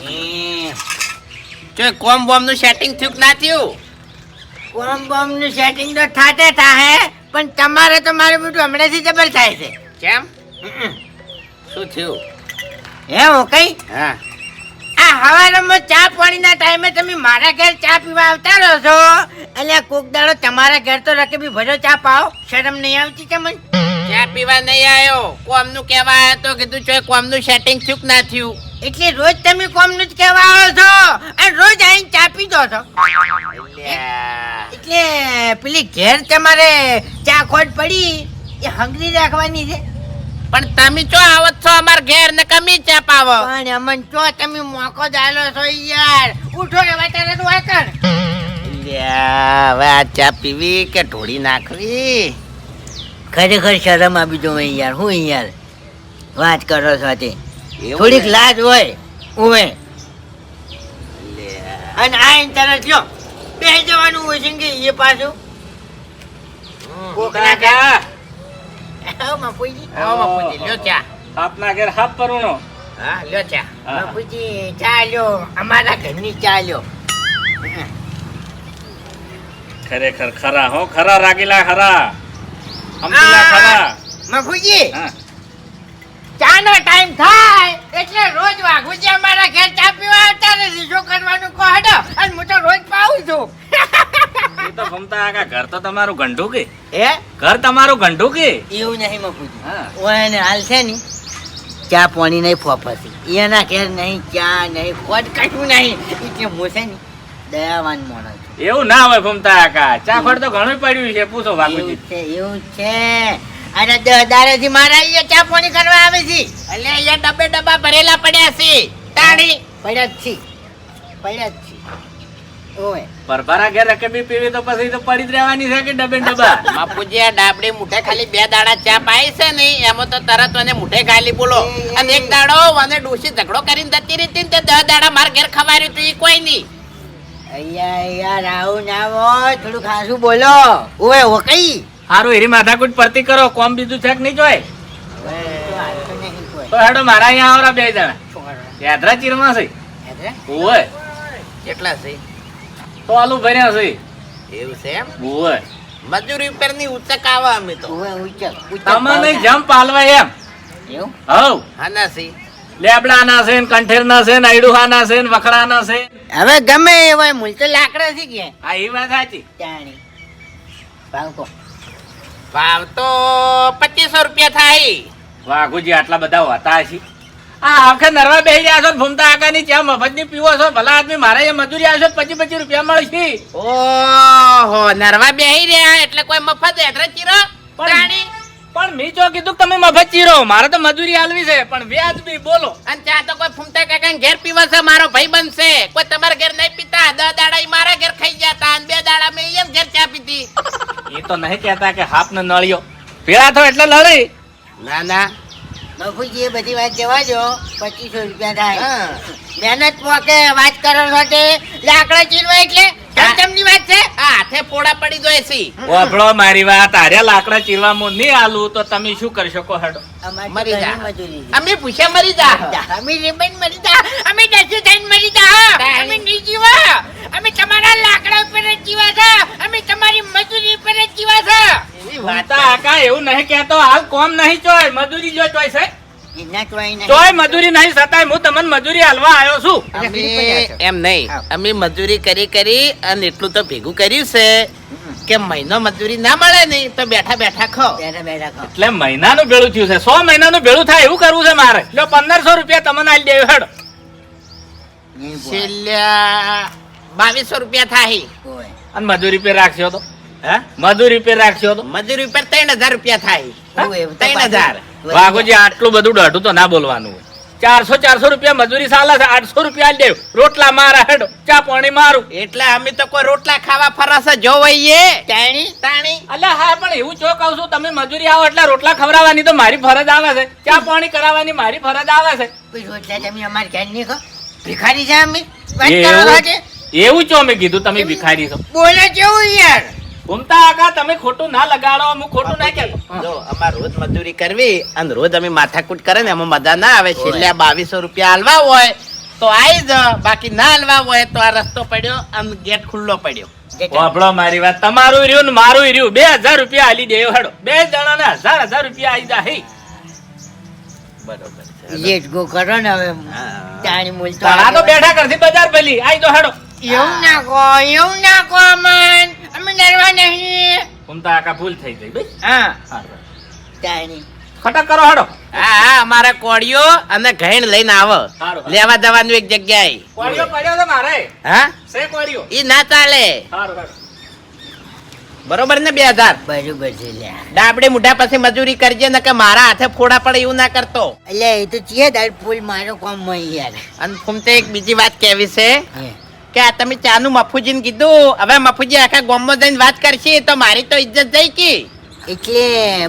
હમ. જો કોમ બોમનું સેટિંગ થયું કે ના થયું? કોમ બોમનું સેટિંગ તો થાતે થાહે પણ તમારે તો મારું બધું હમણાંથી જબર થાય છે. કેમ? શું થયું? હે હું કઈ? હા. આ હવારમાં ચા પાણીના ટાઈમે તમે મારા ઘેર ચા પીવા આવતા રહો છો? એટલે કોક દાડો તમારા ઘેર તો રકબી ભરો ચા પાઓ શરમ નહીં આવતી તમને ચા પીવા નહીં આવ્યો. કોમનું કેવા આવ્યો તો કીધું ચોય કોમનું સેટિંગ ચૂક ના થયું. એટલે રોજ તમે કોમનું જ કહેવા આવો છો? અને રોજ આવીને ચા પીધો છો? એટલે પેલી ઘેર તમારે ચા ખોટ પડી એ હંગરી રાખવાની છે? પણ તમે ચો આવો છો અમાર ઘેર ને કમી ચા પાવો? પણ અમન ચો તમે મોકો દાલો છો યાર? ઉઠો ને વાતારે તો વાકણ હવે આ ચા પીવી કે ઢોળી નાખવી? ખરેખર શરમ આપી દો યાર. હું યાર વાત કરો છો તે થોડીક લાજ હોય ઉમે. અને આ તરત લ્યો બે જવાનું હોય છે કે એ પાછું? કોકના કા. આવો બાપુજી લ્યો ચા. આપના ઘેર હાફ પરુણો. હા લ્યો ચા. હા. બાપુજી ચા લ્યો. અમારા ઘરની ચા લ્યો. ખરેખર ખરા હો. ખરા રાગીલા ખરા. ચાનો ટાઈમ થાય એટલે રોજ વાઘુજી અમારા ઘેર ચા પીવા આવતા શું કરવાનું કહો હડો અને હું તો રોજ પાઉં છું. એ તો ભમતા આકા ઘર તો તમારું ગંઢું કે? હે? ઘર તમારું ગંઢું કે? એવું નહીં બાપુજી હા. ઓને હાલ છે ની ચા પાણી નહીં ફોફસી એના ઘેર નહીં ચા નહીં ખોટ કશું નહીં. એટલે હું છે ને દયાવાન માણસ. એવું ના હોય ભમતા આકા. ચાખડ તો ઘણું પડ્યું છે પૂછો છે એવું છે. અને દાડેથી મારા અહીંયા ચા પાણી કરવા આવે છે એટલે અહીંયા ડબ્બે ડબ્બા ભરેલા પડ્યા છે. તાણી. પડ્યા જ છે. પડ્યા જ છે. ઓય. પરભારા ઘેર રકેબી પીવી તો પછી તો પડી જ રહેવાની છે કે ડબે ને ડબ્બા? બાપુજી આ ડાબડી મુઠે ખાલી બે દાડા ચા પાઈ છે ને એમાં તો તરત મને મુઠે ખાલી બોલો. અને એક દાડો મને ડોસી ઝઘડો કરીને જતી રહી તે દસ દાડા માર ઘેર ખવાર્યું તું કોઈ નહીં. અહીંયા યાર આવું ના હોય થોડું ખાસું બોલો. ઓય ઓ કઈ? હારું એરી માથાકૂટ પરતી કરો કોમ બીજું છે કે નહીં જોય? તો હેડો મારા અહીંયા આવરા બે જણા. ચીરમાં છે? ઓય કેટલા છે? તો આલુ ભર્યા છે. એવું છે એમ? ઓય મજૂરી ઉપરની ઉચક આવે અમે તો. તમને જમ્પ આલવા એમ. એવું? હવ. હાના છે. લેબડાના છે ને કંઠેરના છે ને અયડુહાના છે ને વખડાના છે. હવે ગમે એ હોય મૂળ તો લાકડા છે કે. હા એ વાત સાચી. ચાણી ભાવકો ભાવ તો પચીસો રૂપિયા થાય. વાઘુજી આટલા બધા હોતા છે આ આખે નરવા બેહી રહ્યા છો ને ભૂમતા આકાની ચા મફતની પીવો છો ભલા આદમી મારે એ મજૂરી આવશો પચીસ પચીસ રૂપિયા મળશે. ઓહો નરવા બેહી રહ્યા એટલે કોઈ મફત એડ્રેસ ચીરો? પણ- તાણી પણ મી જો કીધું કે તમે મફત ચીરો મારે તો મજૂરી હાલવી છે પણ વ્યાજબી બોલો. અને ચા તો કોઈ ફૂમતા કાકા ઘેર પીવા છે મારો ભાઈ બનશે. કોઈ તમારા ઘેર નહીં પીતા. દસ દાડા ઈ મારા ઘેર ખાઈ જતા અને બે દાડા મેં એમ ઘેર ચા પીધી. એ તો નહીં કહેતા કે હાફ ને નળિયો. પીળા થો એટલે લડી ના ના. બાપુજી એ બધી વાત જવા દો. પચીસો રૂપિયા થાય. મહેનત પોકે વાત કરો સાથે લાકડા ચીરવા એટલે ચમચમની વાત છે. હાથે પોડા પડી જાય છે. ઓભળો મારી વાત. આરે લાકડા ચીરવામાં નહીં આલું તો તમે શું કરી શકો હડો. અમારી મરી જા. છે. અમે પૂછ્યા મરી જા. અમે રેબન મરી જા. અમે દસે થઈને મરી જા. અમે નહીં જીવા. અમે તમારા લાકડા ઉપર જીવા છે. અમે તમારી મજૂરી ઉપર જ જીવા છે એવી વાત આકા એવું નહીં કહેતો હાલ કોમ નહીં ચોય મજૂરી જો ચોય છે એના ચોઈ નહીં. ચોય મજૂરી નહીં છતાંય હું તમને મજૂરી હાલવા આવ્યો છું. અમે એમ નહીં અમે મજૂરી કરી કરી અને એટલું તો ભેગું કર્યું છે કે મહિનો મજૂરી ના મળે ને તો બેઠા બેઠા ખો બેઠા બેઠા ખાઓ. એટલે મહિનાનું ભેળું થયું છે. સો મહિનાનું ભેળું થાય એવું કરવું છે મારે. લો પંદરસો રૂપિયા તમને આલી દેવું હેડો. છેલ્લા બાવીસો રૂપિયા થાય. અને મજૂરી પે રાખશો તો. મજૂરી પે રાખશો તો? મજૂરી ઉપર ત્રણ હજાર રૂપિયા થાય. ઓય, એવું તો ત્રણ હજાર. વાઘોજી આટલું બધું દઢું તો ના બોલવાનું ચારસો ચારસો રૂપિયા મજૂરી ચાલે છે આઠસો રૂપિયા આલી રોટલા મારા હેડો. ચા પાણી મારું. એટલે અમે તો કોઈ રોટલા ખાવા ફરાશે જોવાઈએ. તાણી? તાણી અલ્યા હા પણ એવું ચો કહું છું તમે મજૂરી આવો એટલે રોટલા ખવડાવવાની તો મારી ફરજ આવે છે. ચા પાણી કરાવવાની મારી ફરજ આવે છે. રોટલા તમે અમારે ઘેર નહીં ખાઓ? ભિખારી છે અમે? એવું ચો મેં કીધું તમે ભિખારી છો. બોલે કેવું યાર? ઘૂમતા આકા તમે ખોટું ના લગાડો હું ખોટું ના કહેતો જો અમાર રોજ મજૂરી કરવી અને રોજ અમે માથાકૂટ કરે ને એમાં મજા ના આવે. છેલ્લે બાવીસો રૂપિયા હાલવા હોય તો આવી જ બાકી ના હાલવા હોય તો આ રસ્તો પડ્યો અને ગેટ ખુલ્લો પડ્યો. મારી વાત. તમારું રહ્યું ને મારું રહ્યું. બે હજાર રૂપિયા આલી દેવો હેડો બે જણાને હજાર હજાર રૂપિયા આવી જાય બરોબર લેટ ગો કરો ને હવે. તાણી મૂલ તો. બેઠા કરતી બજાર પેલી. આઈ તો હેડો એવું ના કહો એવું ના કહો અમન. અમે ડરવા નહીં. ઘૂમતા આકા ભૂલ થઈ ગઈ ભાઈ હા. તાણી ખટક કરો હેડો. હા હા અમારે કોળીઓ અને ઘેણ લઈને આવો. લેવા જવાનું એક જગ્યાએ. કોળિયો પડ્યો તો મારે. હા? સે કોળિયો ઈ ના ચાલે. હારું હારું બરોબર ને બે હજાર? બરોબર છે લ્યા. ડાબડે મુઢા પાસે મજૂરી કરજે ને કે મારા હાથે ફોડા પડે એવું ના કરતો. એટલે એ તો છે દાડ ફૂલ મારો કોમ યાર અને ફૂમતે એક બીજી વાત કેવી છે. કે આ તમે ચાનું મફુજીને કીધું. હવે મફુજી આખા ગામમાં જઈને વાત કરશે તો મારી તો ઇજ્જત જઈ કી એટલે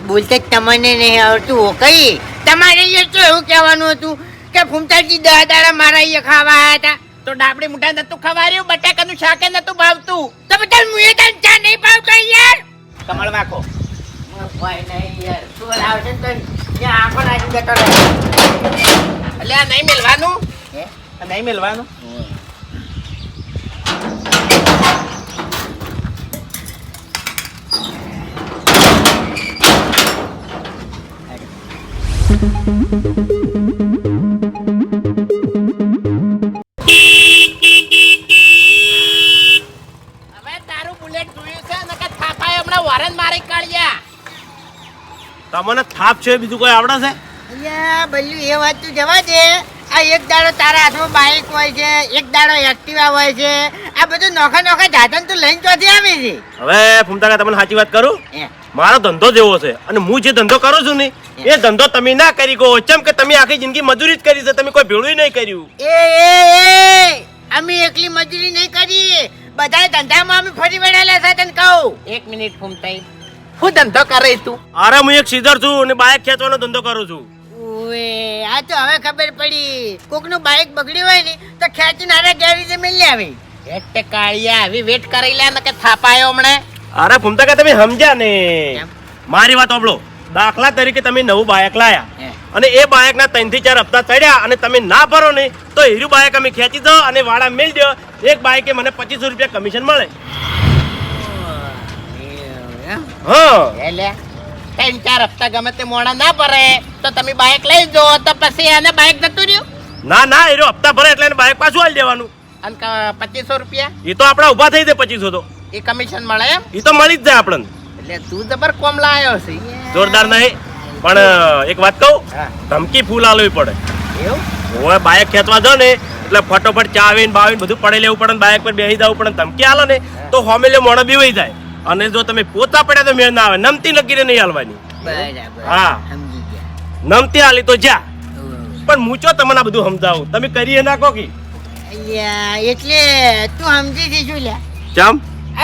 બોલતા જ તમને નહીં આવડતું હો કઈ? તમારે તો એવું કહેવાનું હતું? કે ફૂમતાજી દહ દાડા મારા અહીંયા ખાવા આવ્યા હતા. તો ડાબડી મુઠા નતું ખવાર્યું બટાકાનું શાકે નતું ભાવતું. તો બધા મુએ તને ચા નહીં ભાવતો યાર? કમળ વાખો ભાઈ નહીં યાર. શું આવશે તો ત્યાં આંખો નાખી જતો રહે. એટલે આ નહીં મેલવાનું? નહીં મેલવાનું હવે તારું બુલેટ જોયું છે ને કે થાપાએ હમણાં વરન મારી કાઢ્યા તમને થાપ છે બીજું કોઈ આવડે છે? એ વાત તું જવા દે. આ એક દાડો તારા હાથમાં બાઇક હોય છે એક દાડો એક્ટિવા હોય છે. આ બધું નોખા નોખા સાધન તું લઈને ચોથી આવી છે. હવે ફૂમતા તમને સાચી વાત કરું. મારો ધંધો જેવો છે. અને હું જે ધંધો કરું છું ને એ ધંધો તમે ના કરી ગયો ચમ કે તમે આખી જિંદગી મજૂરી જ કરી છે તમે કોઈ ભેળું નહીં કર્યું. એ એ એ! અમે એકલી મજૂરી નહીં કરી. બધા ધંધામાં અમે ફરી વળેલા છે તને કહું. એક મિનિટ ફૂમતાઈ હું ધંધો કરે તું અરે હું એક સીધર છું અને બાઇક ખેંચવાનો ધંધો કરું છું. ઓએ આ તો હવે ખબર પડી. કોકનું બાઇક બગડ્યું હોય ને તો ખેંચીને આરે ગેરેજે મેલી આવી. એટલે કાળિયા આવી વેટ કરી લે ને કે થાપાયો હમણે? અરે ફૂમતા કે તમે સમજ્યા ને? મારી વાત સાંભળો. દાખલા તરીકે તમે નવું બાયક લાયા. અને એ બાઇકના ત્રણથી ચાર હપ્તા ચડ્યા અને તમે ના ભરો ને તો હીરું બાયક અમે ખેંચી દો અને વાળા મેળ દો. એક બાયકે મને પચીસો રૂપિયા કમિશન મળે. હા. ત્રણ ચાર હપ્તા ગમે તે મોડા ના ભરે તો તમે બાયક લઈ જો તો પછી એને બાયક જતું રહ્યું? ના ના હીરો હપ્તા ભરે એટલે એને બાઇક પાછું આવી દેવાનું. અને પચીસો રૂપિયા? એ તો આપડા ઊભા થઈ દે પચીસો તો. એ કમિશન મળે એમ? એ તો મળી જ જાય આપણને. એટલે તું જબર કોમલા લાયો છે. જોરદાર નહીં પણ એક વાત કહું ધમકી ફૂલ આલવી પડે. એવું? હવે બાઇક ખેંચવા જાઓ ને એટલે ફટોફટ ચાવીને બાવીને બધું પડે લેવું પડે બાયક બાઇક પર બેસી જવું પડે ધમકી આલો ને તો હોમેલે મોણો બીવાઈ જાય. અને જો તમે પોતા પડ્યા તો મેળ ના આવે નમતી લગીને નહીં હાલવાની. હા. નમતી હાલી તો જા. પણ મૂચો તમને આ બધું સમજાવું? તમે કરીએ નાખો કે એટલે તું સમજી જઈશું લ્યા ચમ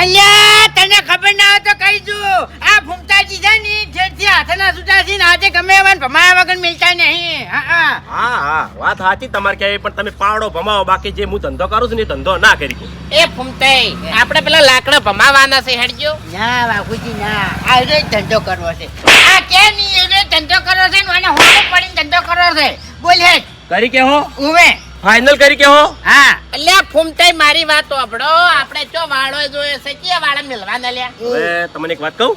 અલ્યા તને ખબર ના હોય તો કહી દઉં. આ ફૂમતાજી છે ને જેથી હાથના છે ને આજે ગમે એવા ભમાયા વગર મિલતા નહીં. હા હા. હા હા. વાત સાચી તમારે ક્યાંય પણ તમે પાવડો ભમાવો બાકી જે હું ધંધો કરું છું ને એ ધંધો ના કરી એ ફૂમતાઈ આપણે પેલા લાકડા ભમાવાના છે હેડજો. ના બાપુજી ના. આ રે ધંધો કરવો છે. આ કે નહીં એ ધંધો કરવો છે ને મને હોડે પડીને ધંધો કરવો છે. બોલ હે કરી કે હો? ઉવે. ફાઇનલ કરી કે હો? હા. એટલે ફૂમતાઈ મારી વાત સાંભળો આપણે જો વાળો જોયો છે? કે વાળા મિલવાના લ્યા? તમને એક વાત કહું?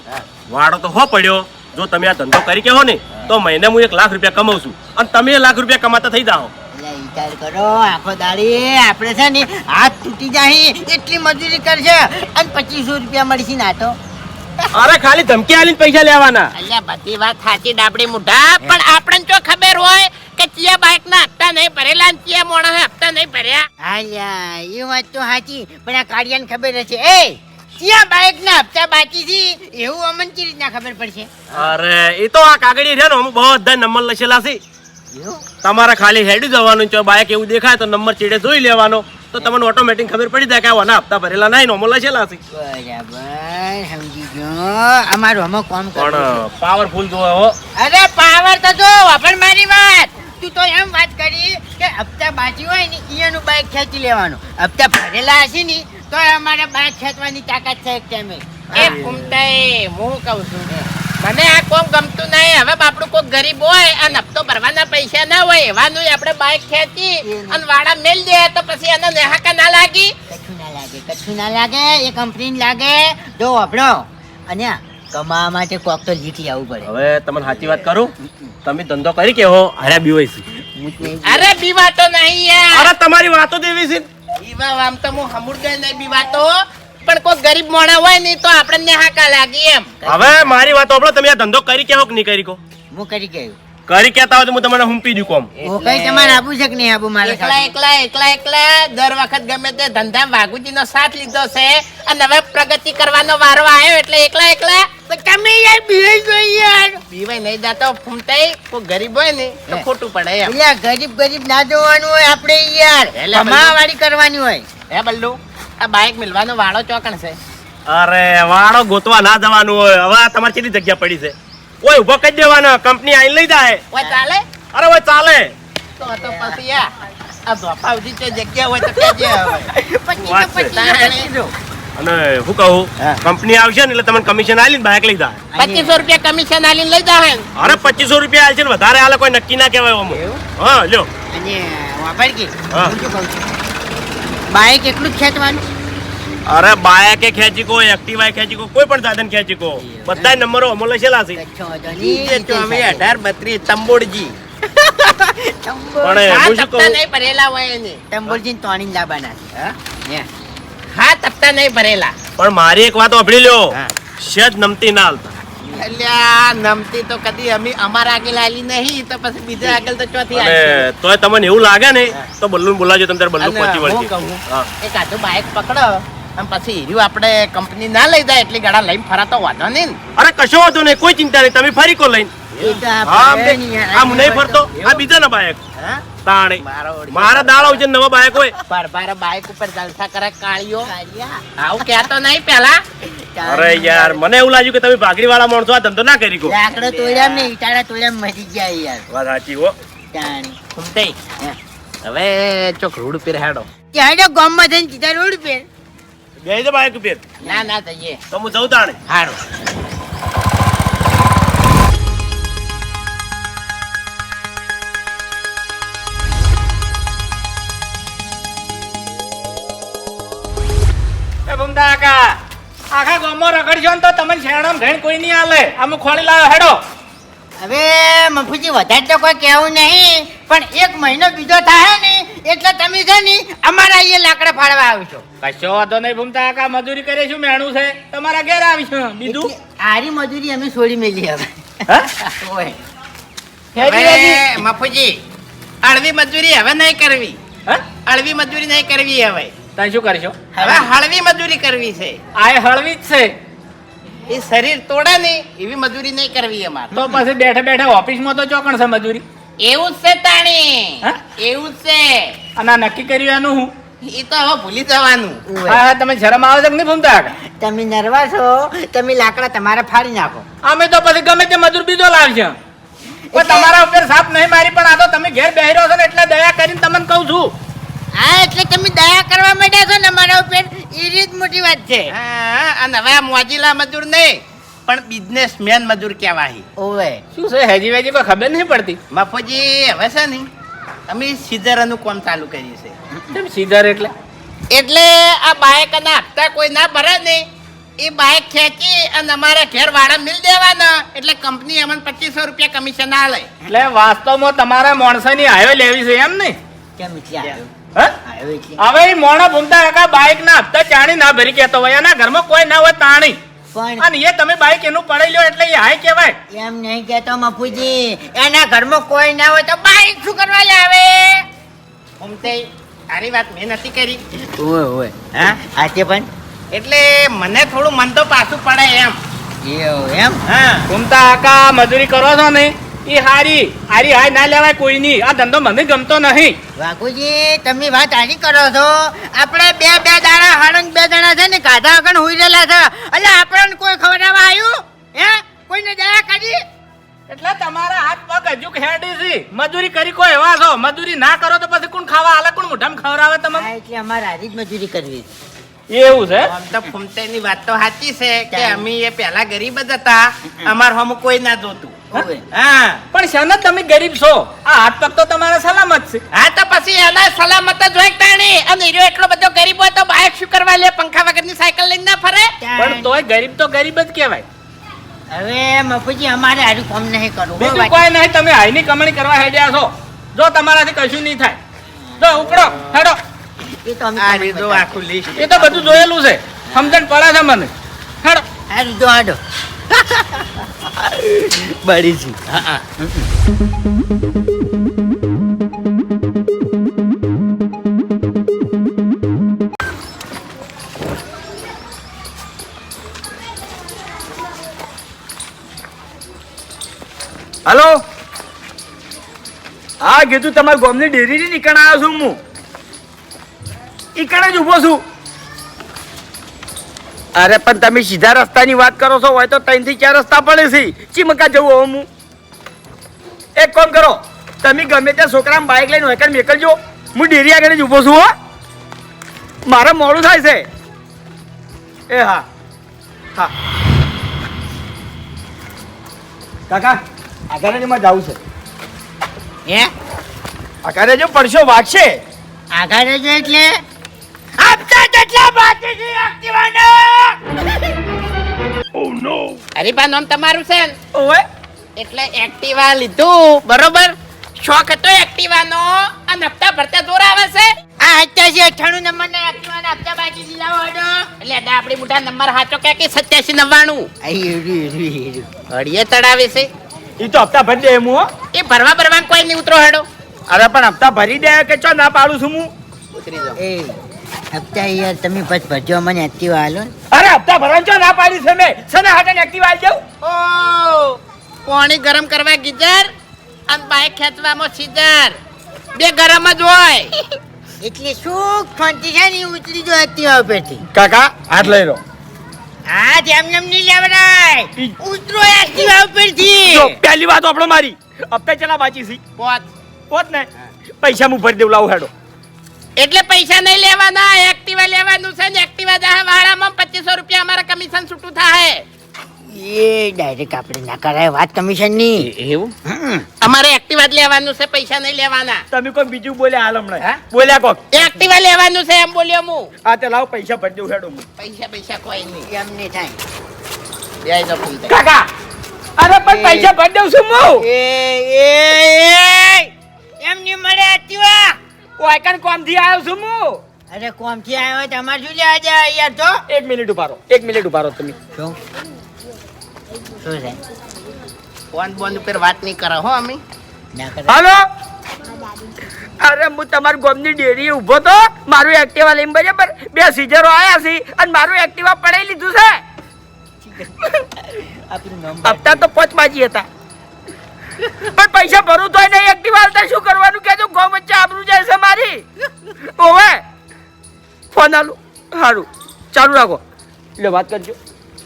વાળો તો હો પડ્યો. જો તમે આ ધંધો કરી કે હો ને તો મહિને હું એક લાખ રૂપિયા કમાઉં છું. અને તમે લાખ રૂપિયા કમાતા થઈ જાઓ. વિચાર કરો આખો દાડી. આપણે છે ને હાથ તૂટી જાય એટલી મજૂરી કરશે અને પચીસો રૂપિયા મળશે ના તો. અરે ખાલી ધમકી આલીને પૈસા લેવાના. અલ્યા બધી વાત સાચી ડાબડી મુઢા. પણ આપણને જો ખબર હોય કે ચિયા બાઇક ના હપ્તા નહીં ભરેલા ને ચિયા મોણા હપ્તા નહીં ભર્યા. હાલ્યા એ વાત તો સાચી પણ આ કાળિયાને ખબર હશે. એ ક્યાં બાઇક ના હપ્તા બાકી છે એવું અમન કેવી રીતના ખબર પડશે? અરે એ તો આ કાગડી છે ને અમુક બધા નંબર લખેલા છે. તમારે ખાલી હેડી જવાનું છે બાઇક એવું દેખાય તો નંબર ચીડે જોઈ લેવાનો. તો તમને ઓટોમેટિક ખબર પડી જાય કે આના હપ્તા ભરેલા નહીં નોર્મલ લખેલા છે. બરાબર સમજી ગયો. અમારું અમે કોમ પણ પાવરફુલ જો હો. અરે પાવર તો જો પણ મારી વાત. તું તો એમ વાત કરી કે હપ્તા બાજી હોય ને એનું બાઇક ખેંચી લેવાનું. હપ્તા ભરેલા હશે ને તો અમારે બાઇક ખેંચવાની તાકાત છે એક ટાઈમે. એ ફૂમતાઈ, હું કહું છું. મને આ કોમ ગમતું નહીં. હવે બાપડું કોઈ ગરીબ હોય અને હપ્તો ભરવાના પૈસા ના હોય એવાનું આપણે બાઇક ખેંચી અને વાડા મેલ દે તો પછી એને નેહાકા ના લાગી. કશું ના લાગે કશું ના લાગે એ કંપની લાગે. જો આપણો અને કમાવા માટે કોક તો જીતી આવવું પડે. હવે તમને સાચી વાત કરું? તમે ધંધો કરી કે હો અરે બીવાય છે. અરે બીવા તો નહીં યાર. અરે તમારી વાતો દેવી છે. બીવા આમ તો હું હમુરદય નહીં બીવાતો પણ કોઈ ગરીબ મોણા હોય ને તો આપણે હાકા લાગી એમ. હવે મારી વાત સાંભળો તમે આ ધંધો કરી કે હોક કે નહીં કરી કો? હું કરી ગયું કરી કેતા હોય તો હું તમને હુંપી દઉં કોમ. કઈ તમારે આપું છે કે નહીં આપું મારે એકલા એકલા એકલા એકલા દર વખત ગમે તે ધંધા વાઘુજીનો સાથ લીધો છે અને હવે પ્રગતિ કરવાનો વારો આવ્યો એટલે એકલા એકલા. તમે યાર બીવાઈ ગયો યાર. બીવાઈ નહીં જાતો ફૂમતાઈ કોઈ ગરીબ હોય ને તો ખોટું પડે એટલે ગરીબ ગરીબ ના જોવાનું હોય આપણે યાર. એટલે કમાવા કરવાની હોય. હે બલ્લુ આ બાઇક મિલવાનો વાળો ચોકણ છે. અરે વાળો ગોતવા ના જવાનું હોય. હવે આ તમારી કેટલી જગ્યા પડી છે? ઓય ઊભો કરી દેવાના. કંપની આઈ લઈ જાય ઓય ચાલે? અરે ઓય ચાલે. તો તો પછી આ આ ધોપાવજી તે જગ્યા હોય તો કેજે હવે. અને હું કહું. કંપની આવશે ને એટલે તમને કમિશન આલીને બાઇક લઈ જાય પચીસો રૂપિયા કમિશન આલીને લઈ જાય અરે પચીસો રૂપિયા આલશે ને વધારે આલે કોઈ નક્કી ના કહેવાય આમ. હા લ્યો. અને વાપર કે હા. હું શું કહું છું? બાઈક એટલું જ ખેંચવાનું? અરે બાયકે ખેંચી કો એક્ટિવા ખેંચી કો કોઈ પણ સાધન ખેંચી કો. બધા નંબરો અમો લખેલા છે અઢાર બત્રીસ તંબોડજી પણ હું શું કહું? નહીં ભરેલા હોય એને. ટંબોરજીને તોણીને લાવવાના હા? હે. નહીં ભરેલા. પણ મારી એક વાત સાંભળી લ્યો. શેજ નમતી ના હાલતા. અલ્યા નમતી તો કદી અમે અમારા આગળ આલી નહીં તો પછી બીજા આગળ તો ચોથી આલી તોય તમને એવું લાગે ને તો બલ્લુ બોલાજો તમે ત્યારે બલ્લુ પહોંચી હું વળશે એક આધું બાઇક પકડો. અને પછી હીર્યું આપણે કંપની ના લઈ જાય એટલી ગાડા લઈને ફરાતો વાંધો નહીં અરે કશો વાંધો નહીં કોઈ ચિંતા નહીં તમે ફરી કો લઈને. આમ નહીં ફરતો આ બીજા ના બાયક તાણે. મારા નવા બાયક હોય. બાર બાઇક ઉપર જલસા કરે કાળીઓ. આવું કહેતો નહીં પેલા અરે યાર મને એવું લાગ્યું કે તમે ભાગરી વાળા માણસો આ ધંધો ના કરી કો લાકડો તોડ્યા ને ઈટાળા તોડ્યા મરી ગયા યાર. વાત સાચી હો. તાણી. ઘૂમતે હવે ચોક રૂડ ઉપર હેડો. કે જો ગામમાં જઈને સીધા રોડ પે બે દે બાયક ઉપર ના ના જઈએ તો હું જઉં તાણે. હારું. એ કાકા આખા ગામમાં રખડશો ને તો તમને શેરડામ ઘેણ કોઈ નહીં આલે. આમ ખોળી લાવ્યો હેડો. હવે મફુજી વધારે તો કોઈ કહેવું નહીં પણ એક મહિનો બીજો થાય ને એટલે તમે છે ને અમારા અહીંયા લાકડા ફાડવા આવશો. કશો વાંધો નહીં ભૂમતા કાકા મજૂરી કરે શું મેણું છે? તમારા ઘેર આવીશું. બીજું? આરી મજૂરી અમે છોડી મેલી હવે. મફુજી હળવી મજૂરી હવે નહીં કરવી. હા? હળવી મજૂરી નહીં કરવી હવે. તમે શું કરશો? હવે હળવી મજૂરી કરવી છે. આ હળવી જ છે. એ શરીર તોડે નહીં એવી મજૂરી નહીં કરવી અમારે. તો પછી બેઠે બેઠે ઓફિસમાં તો ચોકણ છે મજૂરી. એવું જ છે તાણી. એવું જ છે. અને નક્કી કર્યું એનું હું? એ તો હવે ભૂલી જવાનું. હા હા, તમે શરમ આવે છે કે નહીં ભૂમતા? તમે નરવા છો તમે લાકડા તમારે ફાડી નાખો. અમે તો પછી ગમે તે મજૂર બીજો લાવશે પણ તમારા ઉપર સાપ નહીં મારી પણ આ તો તમે ઘેર બેહરો છો ને એટલે દયા કરીને તમને કહું છું. હા એટલે તમે દયા કરવા માંડ્યા છો ને મારા ઉપર એ રીત મોટી વાત છે. હા અને હવે મોજીલા મજૂર નહીં. પણ બિઝનેસમેન મજૂર કહેવાય. ઓવે. શું છે હેજી વેજી કોઈ ખબર નહીં પડતી? બાપુજી હવે છે ને અમે સીધરનું કામ ચાલુ કર્યું છે. કેમ સીધર એટલે? એટલે આ બાઇક ના હપ્તા કોઈ ના ભરે ને એ બાઇક ખેંચી અને અમારે ઘેર વાળા મિલ દેવાના. એટલે કંપની અમને પચીસો રૂપિયા કમિશન આલે. એટલે વાસ્તવમાં તમારા માણસોની હાઈવે લેવી છે એમ ને? કેમ હવે મોણા ભૂમતા કાકા બાઇક ના હપ્તા ચાણી ના ભરી કેતો હોય એના ઘરમાં કોઈ ના હોય તાણી. પણ અને એ તમે બાઈક એનું પડાઈ લ્યો એટલે એ હાય કહેવાય. એમ નહીં કહેતો મફુજી. એના ઘરમાં કોઈ ના હોય તો બાઈક શું કરવા લાવે? ઉમતે તારી વાત મેં નથી કરી. ઓય ઓય હા? આજે પણ? એટલે મને થોડું મન તો પાછું પડે એમ. એવું એમ? હા. ભૂમતા આકા મજૂરી કરો છો ને એ હારી. હારી હાય ના લેવાય કોઈની. આ ધંધો મને ગમતો નહીં. વાઘુજી તમે વાત આની કરો છો? આપણે બે બે દાડા હાણંદ બે દાડા છે ને કાઢા વગર હોઈ રહેલા છે. એટલે આપણને કોઈ ખવડાવવા આવ્યું? હે? કોઈને દયા કરી? એટલે તમારા હાથ પગ હજુ હેડી છે. મજૂરી કરી કોઈ એવા છો? મજૂરી ના કરો તો પછી કોણ ખાવા? આલે કોણ મોઢામાં ખવડાવે તમને? એટલે અમારે હારી જ મજૂરી કરવી એવું છે? આમ તો ફૂમતાઈની વાત તો સાચી છે કે અમે એ પહેલા ગરીબ જ હતા. અમાર હમ કોઈ ના જોતું. હા? પણ શાના તમે ગરીબ છો. આ હાથ પગ તો તમારા સલામત છે. હા તો પછી એના સલામત જ હોય તાણી? અને હીરો એટલો બધો ગરીબ હોય તો બાઇક શું કરવા લે? પંખા વગરની સાયકલ લઈને ના ફરે? પણ તોય ગરીબ તો ગરીબ જ કહેવાય. હવે મફુજી અમારે હારું કામ નહીં કરવું બીજું કોઈ નહીં તમે હાઈની કમાણી કરવા હેડ્યા છો. જો તમારાથી કશું નહીં થાય. જો ઉપડો હેડો. એ તો અમે આ રીતો આખું લિસ્ટ એ તો બધું જોયેલું છે. સમજણ પડે છે મને. હેડો. હેડો જો હાડો બળી છું હા હા. હલો? હા, કીધું તમારા ગામની ડેરીની નીકળ આવ્યો છું હું. નીકળે જ ઊભો છું? અરે પણ તમે સીધા રસ્તાની વાત કરો છો હોય તો ત્રણથી ચાર રસ્તા પડે છે. ચીમકા જવું હું. એક કામ કરો તમે ગમે ત્યાં છોકરા બાઇક લઈને હોય મેકલજો. હું ડેરી આગળ જ ઊભો છું હો. મારે મોડું થાય છે. એ હા હા. કાકા આગળ જ જવું છે. હે? આગળ જો પડશો વાગશે. આગળ જ એટલે આપતા જેટલા બાકી છે એક્ટિવાનો હરીફા નામ તમારું છે ને? એટલે એક્ટિવા લીધું. બરોબર? શોખ હતો એક્ટિવાનો. અને હપ્તા ભરતા જોર આવે છે? આ અત્યાસી અઠાણું નંબર ના એક્ટિવાના હપ્તા બાકી છે લાવો હાડો. એટલે અડા આપણી મોટા નંબર હાચો કે કે સત્યાસી નવ્વાણું? અડીએ હળીએ તળાવે છે. એ તો હપ્તા ભરી દે એમ હો. એ ભરવા ભરવા કોઈ નહીં ઉતરો હેડો. અરે પણ હપ્તા ભરી દે કે ચો ના પાડું છું હું? ઉતરી એ. હપ્તા યાર તમે બસ ભરજો મને એક્ટિવા હાલો અરે હપ્તા ભરવાનું છો ના પાડી છે મેં. સને હાટે એક્ટિવ આવી જાઉં ઓ પાણી ગરમ કરવા ગીઝર અને બાઈક ખેંચવામાં સીધર બે ગરમ જ હોય. એટલે શું શાંતિ છે ને ઉતરી જો એક્ટિવા પેટી કાકા હાથ લઈ લો. હા જેમ જેમ નહીં લેવડાય. ઉતરો એક્ટિવા પેટી જો પહેલી વાત આપણો મારી. હપ્તા ચલા બાચી સી પોત. પોત ને? પૈસા હું ભરી દેવું લાવું હેડો. એટલે પૈસા નહીં લેવાના. એક્ટિવા લેવાનું છે ને એક્ટિવા જાહે વાળામાં પચીસો રૂપિયા અમારા કમિશન છૂટું થાય એ ડાયરેક્ટ આપણે ના કરાય વાત કમિશનની. એવું? અમારે એક્ટિવા જ લેવાનું છે પૈસા નહીં લેવાના. તમે કોઈ બીજું બોલ્યા હાલ હા? હમણાં બોલ્યા કોક? એક્ટિવા લેવાનું છે એમ બોલ્યો હું. આ તે લાવ પૈસા ભરી દેવું હેડો પૈસા પૈસા કોઈ નહીં. એમ નહીં થાય. બે ફૂલ કાકા અરે પણ પૈસા ભરી દઉં છું હું. એ એ એમ નહીં મળે એક્ટિવા વાયકણ કોમથી આવ્યો છું હું? અરે કોમથી આવ્યો? તમારે શું લેવા જાય અહીંયા તો એક મિનિટ ઊભા રહો એક મિનિટ ઊભા રહો તમે. શું? શું છે? ફોન બોન ઉપર વાત નહીં કરો હો અમે. ના કરે. હાલો? અરે હું તમારી ગોમની ડેરી ઊભો તો મારું એક્ટિવા લઈને બરાબર બે સીઝરો આવ્યા છે અને મારું એક્ટિવા પડાઈ લીધું છે. હપ્તા તો પોચ બાજી હતા. પણ પૈસા ભરું તોય નહીં. એક્ટિવા હાલતા શું કરવાનું? કેજો ગો વચ્ચે આબરૂ જાય છે મારી. ઓવે ફોન આલું. સારું ચાલુ રાખો. એટલે વાત કરજો.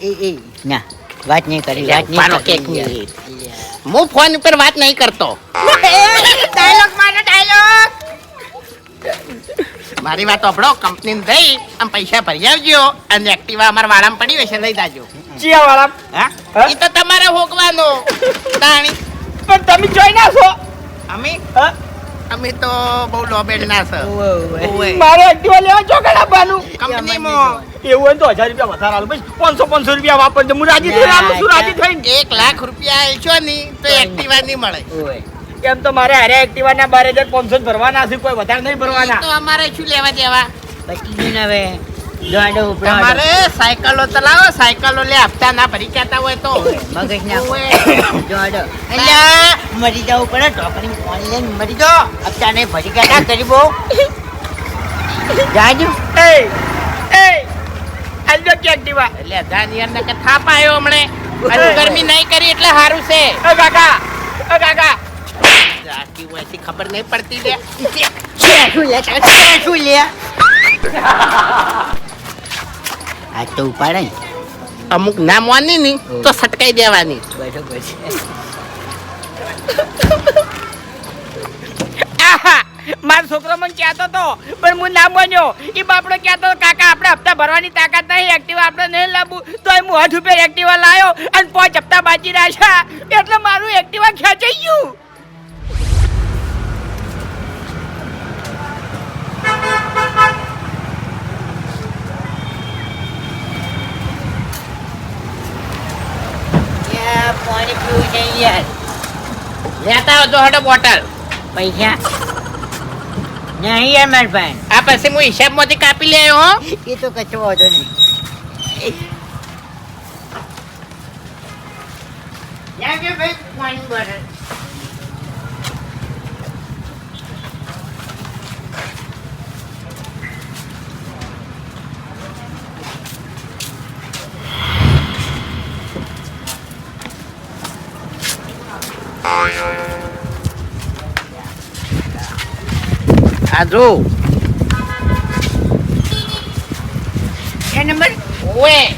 એ એ ના વાત નહીં કરી. વાત પાનો નહીં. હું ફોન ઉપર વાત નહીં કરતો. ડાયલોગ મારો ડાયલોગ. મારી વાત સાંભળો કંપની જઈ આમ પૈસા ભરી આવજો અને એક્ટિવા અમારા વાળામાં પડી હશે લઈ જાજો. ચિયા વાળા હા? હા? એ તો તમારે હોગવાનો. તાણી. પણ તમે જોઈ ના છો. અમે? હા? અમે તો બહુ લોબેડ ના છે. મારે એક્ટિવા લેવા ચોકડ આપવાનું. કંપનીમાં. એવું હોય તો હજાર રૂપિયા વધારે આલો. પછી પાંચસો પાંચસો રૂપિયા વાપરજો હું રાજી થઈ આલું છું રાજી થઈને. એક લાખ રૂપિયા આલશો ની તો એક્ટિવા નહીં મળે. એમ તો મારે હારે એક્ટિવા ના બાર હજાર પાંચસો ભરવાના છે કોઈ વધારે નહીં ભરવાના. તો અમારે શું લેવા દેવા? ગયું હવે. તમારે સાયકલો ચલાવો સાયકલો લે હપ્તા ના ભરી કહેતા હોય તો. મગજ નાખો ઓવે. એટલે મરી જવું પડે ઢોકળી પાણી લઈને મરી જો અત્યારે નહીં ભરી ગયા ના જાજુ. એ એ આલજો કે એક્ટિવા એટલે અધાની અંદર કે થાપ આવ્યો હમણે. ગરમી નહીં કરી એટલે સારું છે. એ કાકા એ કાકા. આખી વયથી ખબર નહીં પડતી લે. શું લે શું લે. આ તો ઉપાડે અમુક ના માની ની તો સટકાઈ દેવાની. આહા મારો છોકરો મને કહેતો તો પણ હું ના બન્યો એ બાપડો કહેતો કાકા આપણે હપ્તા ભરવાની તાકાત નહીં એક્ટિવા આપણે નહીં લાવવું. તો હું હજુ ઉપર એક્ટિવા લાવ્યો અને પાંચ હપ્તા બાકી રાખ્યા. એટલે મારું એક્ટિવા ખેંચાઈ ગયું. પાણી પીવું છે યાર લેતા આવજો હડો બોટલ. પૈસા. નહીં યાર મારા ભાઈ. આ પછી હું હિસાબમાંથી કાપી લે હો. એ તો કશો વાંધો નહીં લાવજો ભાઈ પાણી બોટલ જો. નંબર? ઓએ.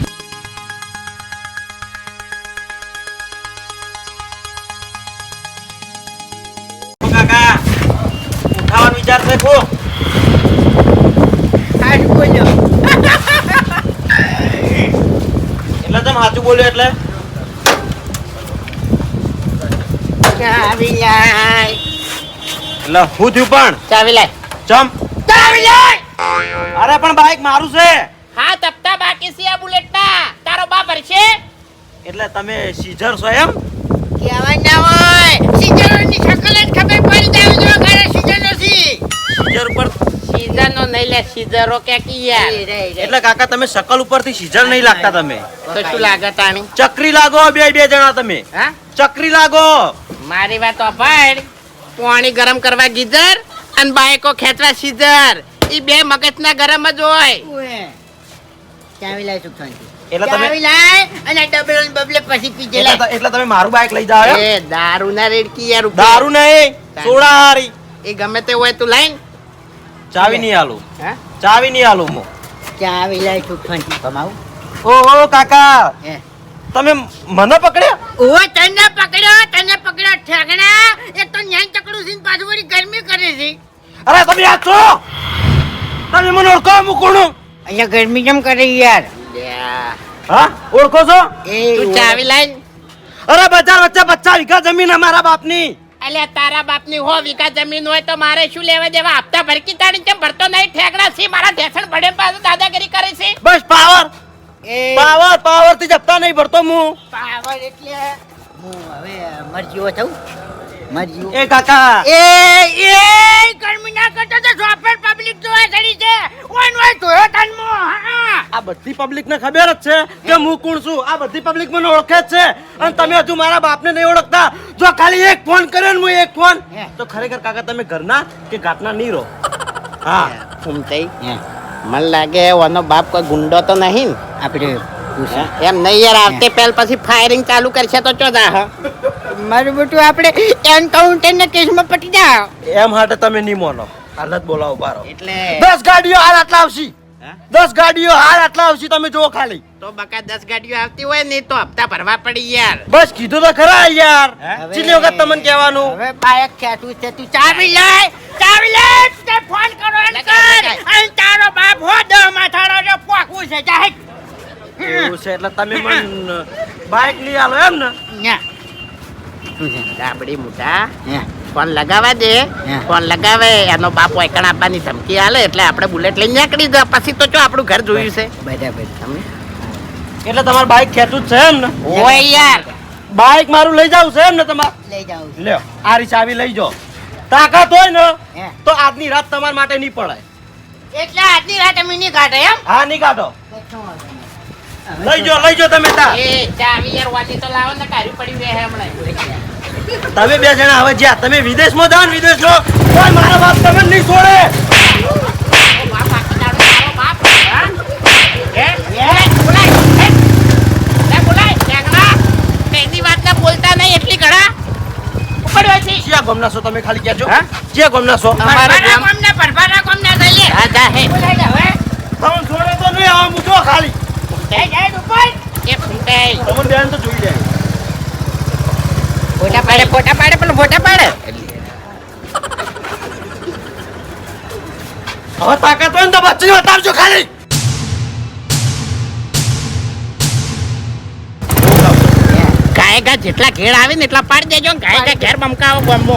કાકા ઉઠાવાનો વિચાર છે કો બોલ્યો એટલે તમે સાચું બોલ્યો એટલે? ચાવી લાય. એટલે હું થયું પણ? ચાવી લાય. ચમ. ચાવી લાય અરે પણ બાઈક મારું છે. હા તપતા બાકી છે આ બુલેટ ના તારો બાપ હરશે? એટલે તમે સીઝર છો એમ? કહેવાય ના હોય. સિઝરોની શકલ જ ખબર પડી જાય જો ઘરે સીઝર નથી સીઝર ઉપર સીઝનો નહીં લે સીઝરો કે કી યાર. એટલે કાકા તમે શકલ ઉપરથી સીઝર નહીં લાગતા તમે. તો શું લાગે તાણી? ચક્રી લાગો બે બે જણા તમે. હા? ચક્રી લાગો. મારી વાત અપાડ પાણી ગરમ કરવા ગીઝર અને બાઈકો ખેંચવા સીધર. ઈ બે મગજના ગરમ જ હોય. ચાવી લાય સુખસાનથી. એટલે તમે- ચાવી લાય અને આ ડબલ ને બબલે પછી પીજે લાય. ત- એટલે તમે મારું બાઈક લઈ જાઓ એ દારૂ ના રેડકી યાર દારૂ નહીં સોડા હારી એ ગમે તે હોય તું લાઈન ચાવી નહીં આલું. હા? ચાવી નહીં આલું હું. ચાવી લાય સુખસાનથી કમાવું ઓહો કાકા. તમે મને પકડ્યા? ઓવે તને પકડ્યો તને પકડ્યો તો ન્યાય ચકડું પાછું વળી ગરમી કરે છે. અરે તમે આ છો? તમે મને ઓળખો હું કોણ અહીંયા ગરમી કેમ કરે યાર? હા? ઓળખો છો? એ તું ચાવી લાઈન. અરે બજાર વચ્ચે બચ્ચા વીઘા જમીન અમારા બાપની. અલ્યા તારા બાપની હો વીઘા જમીન હોય તો મારે શું લેવા દેવા? હપ્તા ભરકી તાણી કેમ ભરતો નહીં? ઠેકડા છે મારા ઢેસણ ભડે પાછું દાદાગીરી કરે છે? Bus power. એ પાવર પાવરથી જપતા નહીં ભરતો હું. પાવર એટલે હું હવે મરજીઓ થઉં મરજીઓ એ કાકા. એ એ ગરમી ના કરતો તો સોફ્ટવેર પબ્લિક જોવા ચડી છે. ઓન હોય તો તનમો આ બધી પબ્લિક ને ખબર જ છે કે હું કોણ છું. આ બધી પબ્લિક મને ઓળખે જ છે. અને તમે હજુ મારા બાપને નહીં ઓળખતા. જો ખાલી એક ફોન કર્યો ને હું એક ફોન તો ખરેખર કાકા તમે ઘરના કે ઘાટના નહીં રહો? હા. ફૂમતાઈ મને લાગે ઓનો બાપ કોઈ ગુંડો તો નહીં? આપણે એમ નહીં યાર આવતે પહેલ પછી ફાયરિંગ ચાલુ કરશે તો ચો જા હા. મારું બેટું આપણે એન્કાઉન્ટર ના કેસમાં પટી જાવ એમ હાટે તમે નહીં મોનો. હાલત બોલાવો બારો એટલે દસ ગાડીઓ હાલ આટલા આવશી. દસ ગાડીઓ હાલ આટલા આવશી તમે જો ખાલી. તો બકા દસ ગાડીઓ આવતી હોય ને તો હપ્તા ભરવા પડી યાર. બસ કીધું તો ખરા યાર. ચીલી વખત તમને કહેવાનું. હવે બાયક ખેતું છે તું ચાવી લાય ચાવી લે તે ફોન કરો એમ કર. લગાય. તારો બાપ હો દહ માથારો જો પોકવું છે જાહે એવું છે એટલે તમે મને બાઇક લઈ આલો એમ ને? ન્યા. ડાબડી મોટા. ફોન લગાવા દે. ફોન લગાવે એનો બાપ વૈકણ આપવાની ધમકી આલે એટલે આપણે બુલેટ લઈને નીકળી જા પછી તો જો આપણું ઘર જોયું છે. બરાબર એટલે તમારું બાઇક ખેંચું જ છે એમ ને? ઓય. યાર. બાઇક મારું લઈ જાવ છે એમ ને તમારે? લઈ જાવ. લ્યો આ રી ચાવી લઈ જાઓ. તાકાત હોય ને તો આજની રાત તમારા માટે નહીં પડે એટલે આજની રાત અમે નહીં કાઢે એમ? હા નહીં કાઢો. લઈ જો લઈ જો તમે તા. એ ચાવી યાર વાટી તો લાવો ને કાઢી પડી રહે હમણાં. તમે બે જણા હવે જ્યાં તમે વિદેશમાં જાઓ ને વિદેશમાં કોઈ મારા બાપ તમે નહીં છોડે. બોલતા નહીં એટલી ઘણા. હોય છે. જ્યાં ગમના છો તમે ખાલી ક્યાં છો જ્યાં ગમના છો અમારે પરભારા ગામ- કોમના પરભારા કોમના થઈ લે. જા, જા, હે. બોલાય જા, હવે. તમે છોડે તો નહીં આવા મૂકો ખાલી જય જય ઉપર. એ ફૂંકાય. તમને બેન તો જોઈ જાય ફોટા પાડે ફોટા પાડે પેલો ફોટા પાડે હવે તાકાત હોય ને તો બચ્ચું બતાવજો ખાલી ગાયગા જેટલા ઘેર આવે ને એટલા પાડી દેજો ગાયગા ઘેર બમકાવો ગમો